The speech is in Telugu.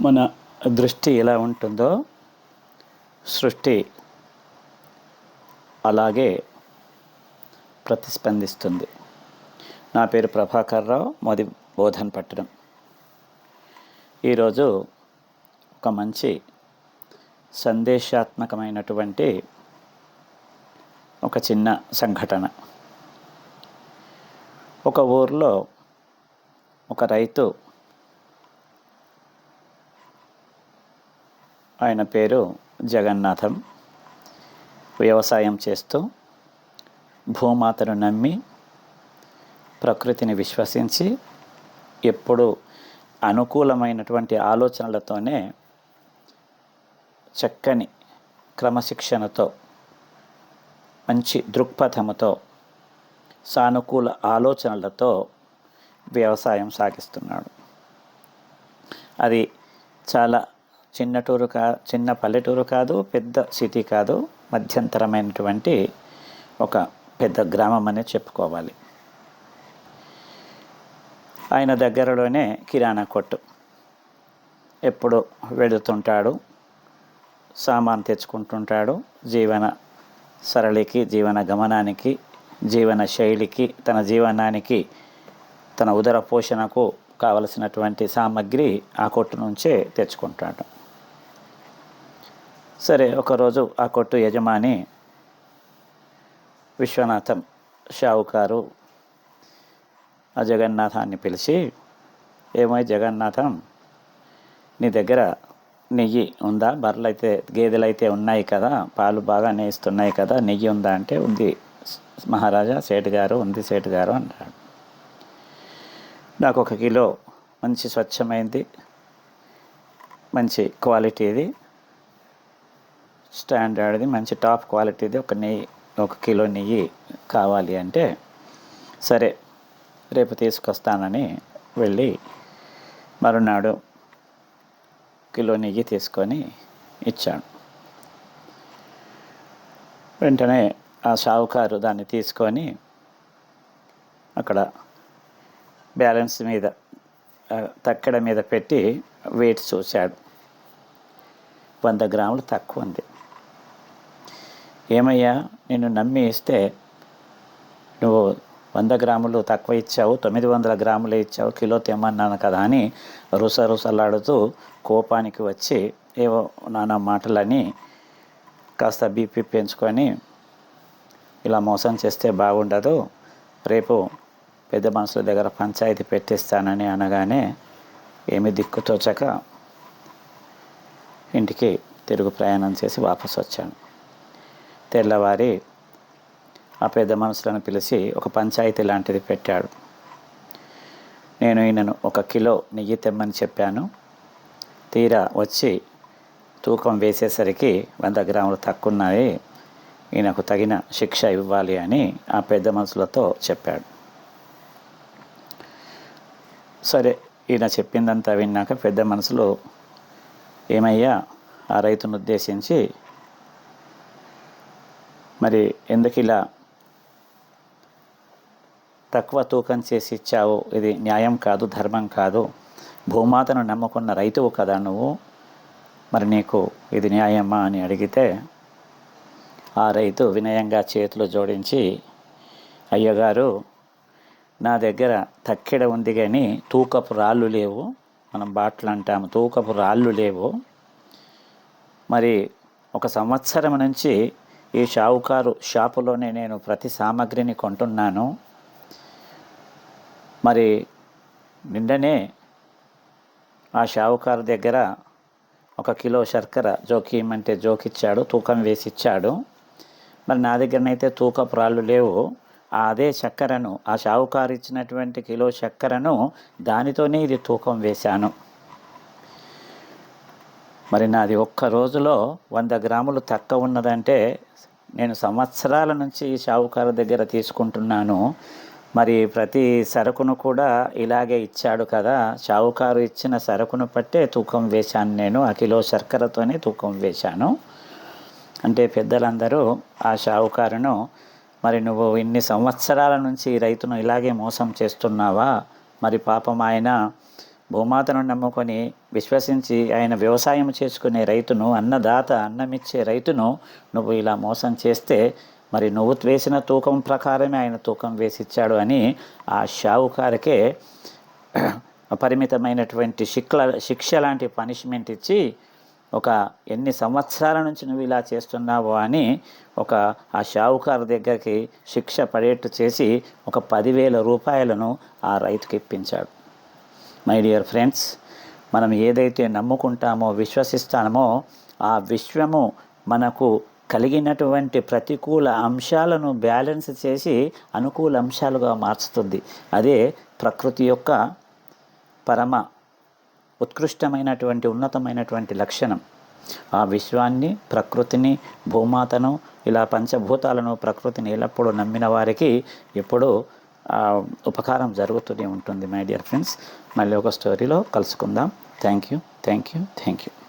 మన దృష్టి ఎలా ఉంటుందో సృష్టి అలాగే ప్రతిస్పందిస్తుంది. నా పేరు ప్రభాకర్ రావు మోది బోధన్ పట్టడం ఈరోజు ఒక మంచి సందేశాత్మకమైనటువంటి ఒక చిన్న సంఘటన. ఒక ఊర్లో ఒక రైతు ఆయన పేరు జగన్నాథం. వ్యవసాయం చేస్తూ భూమాతను నమ్మి ప్రకృతిని విశ్వసించి ఎప్పుడు అనుకూలమైనటువంటి ఆలోచనలతోనే చక్కని క్రమశిక్షణతో మంచి దృక్పథముతో సానుకూల ఆలోచనలతో వ్యవసాయం సాగిస్తున్నాడు. అది చాలా చిన్నటూరు కా చిన్న పల్లెటూరు కాదు పెద్ద సిటీ కాదు మధ్యంతరమైనటువంటి ఒక పెద్ద గ్రామం అనే చెప్పుకోవాలి. ఆయన దగ్గరలోనే కిరాణా కొట్టు. ఎప్పుడు వెళుతుంటాడు సామాన్ తెచ్చుకుంటుంటాడు జీవన సరళికి జీవన గమనానికి జీవన శైలికి తన జీవనానికి తన ఉదర పోషణకు కావలసినటువంటి సామాగ్రి ఆ కొట్టు నుంచే తెచ్చుకుంటాడు. సరే ఒకరోజు ఆ కొట్టు యజమాని విశ్వనాథం షావుకారు ఆ జగన్నాథాన్ని పిలిచి ఏమై జగన్నాథం నీ దగ్గర నెయ్యి ఉందా? బర్రెలైతే గేదెలైతే ఉన్నాయి కదా? పాలు బాగా నేయిస్తున్నాయి కదా? నెయ్యి ఉందా? అంటే ఉంది మహారాజా సేటు గారు ఉంది సేటు గారు అంటాడు. నాకు ఒక కిలో మంచి స్వచ్ఛమైంది మంచి క్వాలిటీది స్టాండర్డ్ది మంచి టాప్ క్వాలిటీది ఒక నెయ్యి ఒక కిలో నెయ్యి కావాలి అంటే సరే రేపు తీసుకొస్తానని వెళ్ళి మరునాడు కిలో నెయ్యి తీసుకొని ఇచ్చాడు వెంటనే ఆ షావుకారు దాన్ని తీసుకొని అక్కడ బ్యాలెన్స్ మీద తక్కడ మీద పెట్టి వెయిట్ చూశాడు. వంద గ్రాములు తక్కువ ఉంది. ఏమయ్యా నిన్ను నమ్మి ఇస్తే నువ్వు వంద గ్రాములు తక్కువ ఇచ్చావు తొమ్మిది వందల గ్రాములు ఇచ్చావు కిలో తెమ్మన్నాను కదా అని రుస రుసలాడుతూ కోపానికి వచ్చి ఏవో నానా మాటలని కాస్త బీపీ పెంచుకొని ఇలా మోసం చేస్తే బాగుండదు రేపు పెద్ద మనుషుల దగ్గర పంచాయతీ పెట్టిస్తానని అనగానే ఏమి దిక్కుతోచక ఇంటికి తిరుగు ప్రయాణం చేసి వాపసు వచ్చాను తెల్లవారి ఆ పెద్ద మనుషులను పిలిచి ఒక పంచాయతీ లాంటిది పెట్టాడు. నేను ఈయనను ఒక కిలో నెయ్యి తెమ్మని చెప్పాను. తీరా వచ్చి తూకం వేసేసరికి వంద గ్రాములు తక్కువ ఉన్నాయి ఈయనకు తగిన శిక్ష ఇవ్వాలి అని ఆ పెద్ద మనుషులతో చెప్పాడు. సరే ఈయన చెప్పిందంతా విన్నాక పెద్ద మనసులో ఏమయ్యా? ఆ రైతును ఉద్దేశించి మరి ఎందుకు ఇలా తక్కువ తూకం చేసి ఇచ్చావు? ఇది న్యాయం కాదు ధర్మం కాదు. భూమాతను నమ్ముకున్న రైతువు కదా నువ్వు. మరి నీకు ఇది న్యాయమా అని అడిగితే ఆ రైతు వినయంగా చేతులు జోడించి అయ్యగారు నా దగ్గర తక్కెడ ఉంది కానీ తూకపు రాళ్ళు లేవు. మనం బాటలు అంటాము తూకపు రాళ్ళు లేవు. మరి ఒక సంవత్సరం నుంచి ఈ షావుకారు షాపులోనే నేను ప్రతి సామాగ్రిని కొంటున్నాను. మరి నిండనే ఆ షావుకారు దగ్గర ఒక కిలో శర్కర జోకిమంటే జోకిచ్చాడు తూకం వేసి ఇచ్చాడు మరి నా దగ్గరనైతే తూకపు రాళ్ళు లేవు. అదే చక్కెరను ఆ షావుకారు ఇచ్చినటువంటి కిలో చక్కెరను దానితోనే ఇది తూకం వేశాను. మరి నాది ఒక్క రోజులో వంద గ్రాములు తక్కువ ఉన్నదంటే నేను సంవత్సరాల నుంచి షావుకారు దగ్గర తీసుకుంటున్నాను. మరి ప్రతి సరుకును కూడా ఇలాగే ఇచ్చాడు కదా. షావుకారు ఇచ్చిన సరుకును పట్టే తూకం వేశాను నేను. ఆ కిలో శర్కరతోనే తూకం వేశాను. అంటే పెద్దలందరూ ఆ షావుకారును మరి నువ్వు ఇన్ని సంవత్సరాల నుంచి రైతును ఇలాగే మోసం చేస్తున్నావా? మరి పాపం ఆయన భూమాతను నమ్ముకొని విశ్వసించి ఆయన వ్యవసాయం చేసుకునే రైతును అన్నదాత అన్నమిచ్చే రైతును నువ్వు ఇలా మోసం చేస్తే మరి నువ్వు వేసిన తూకం ప్రకారమే ఆయన తూకం వేసి ఇచ్చాడు అని ఆ షావుకారికే పరిమితమైనటువంటి శిక్ష శిక్ష లాంటి పనిష్మెంట్ ఇచ్చి ఒక ఎన్ని సంవత్సరాల నుంచి నువ్వు ఇలా చేస్తున్నావు అని ఒక ఆ షావుకారు దగ్గరికి శిక్ష పడేట్టు చేసి ఒక పదివేల రూపాయలను ఆ రైతుకి ఇప్పించాడు. మై డియర్ ఫ్రెండ్స్ మనం ఏదైతే నమ్ముకుంటామో విశ్వసిస్తామో ఆ విశ్వము మనకు కలిగినటువంటి ప్రతికూల అంశాలను బ్యాలెన్స్ చేసి అనుకూల అంశాలుగా మార్చుతుంది. అదే ప్రకృతి యొక్క పరమ ఉత్కృష్టమైనటువంటి ఉన్నతమైనటువంటి లక్షణం. ఆ విశ్వాన్ని ప్రకృతిని భూమాతను ఇలా పంచభూతాలను ప్రకృతిని ఎల్లప్పుడూ నమ్మిన వారికి ఎప్పుడూ ఉపకారం జరుగుతూనే ఉంటుంది మై డియర్ ఫ్రెండ్స్ మళ్ళీ ఒక స్టోరీలో కలుసుకుందాం. Thank you thank you thank you